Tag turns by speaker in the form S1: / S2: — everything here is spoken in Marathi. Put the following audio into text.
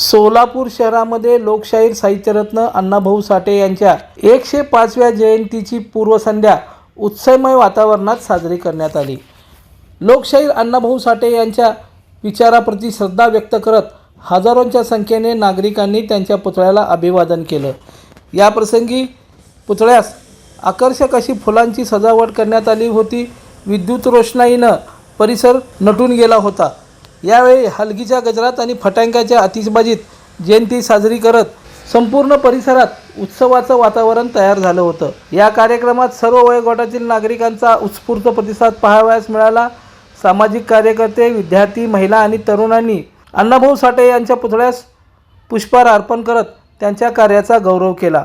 S1: सोलापूर शहरामध्ये लोकशाहीर साहित्यरत्न अण्णाभाऊ साठे यांच्या एकशे पाचव्या जयंतीची पूर्वसंध्या उत्सवमय वातावरणात साजरी करण्यात आली. लोकशाहीर अण्णाभाऊ साठे यांच्या विचाराप्रती श्रद्धा व्यक्त करत हजारोंच्या संख्येने नागरिकांनी त्यांच्या पुतळ्याला अभिवादन केलं. याप्रसंगी पुतळ्यास आकर्षक अशी फुलांची सजावट करण्यात आली होती. विद्युत रोषणाईनं परिसर नटून गेला होता. यावेळी हलगीच्या गजरात आणि फटाक्याच्या आतिषबाजीत जयंती साजरी करत संपूर्ण परिसरात उत्सवाचं वातावरण तयार झालं होतं. या कार्यक्रमात सर्व वयोगटातील नागरिकांचा उत्स्फूर्त प्रतिसाद पाहावयास मिळाला. सामाजिक कार्यकर्ते विद्यार्थी महिला आणि तरुणांनी अण्णाभाऊ साठे यांच्या पुतळ्यास पुष्पहार अर्पण करत त्यांच्या कार्याचा गौरव केला.